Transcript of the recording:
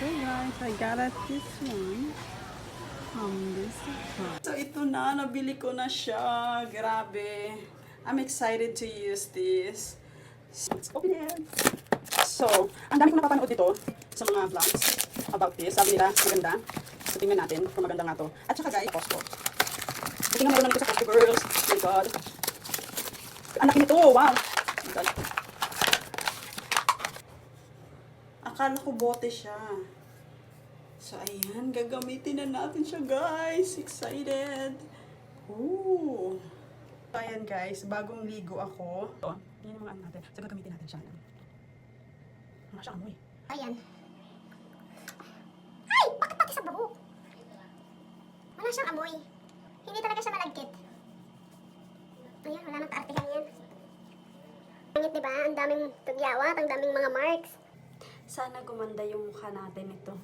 So guys, I got it this one. From this shop. So ito na, nabili ko na siya. Grabe. I'm excited to use this. Let's open it. So, ang dami kong napapanood dito sa mga vlogs about this. Sabi nila, maganda. So, tingnan natin kung maganda nga to. At saka guys, Costco. Buti nga meron na nito sa Costco girls. Oh my God. Ang laki nito. Wow. Oh my God. Akala ko bote siya. So, ayan. Gagamitin na natin siya, guys. Excited. Ooh. So, ayan, guys. Bagong ligo ako. Ito. Yan yung mga ano natin. So, gagamitin natin siya. Wala siyang amoy. Ayan. Ay! Bakit pati sa buhok? Wala siyang amoy. Hindi talaga siya malagkit. Ayan, wala nang kaartihan yan. Pangit, diba? Ang daming tugyawat, ang daming mga marks. Sana gumanda yung mukha natin ito.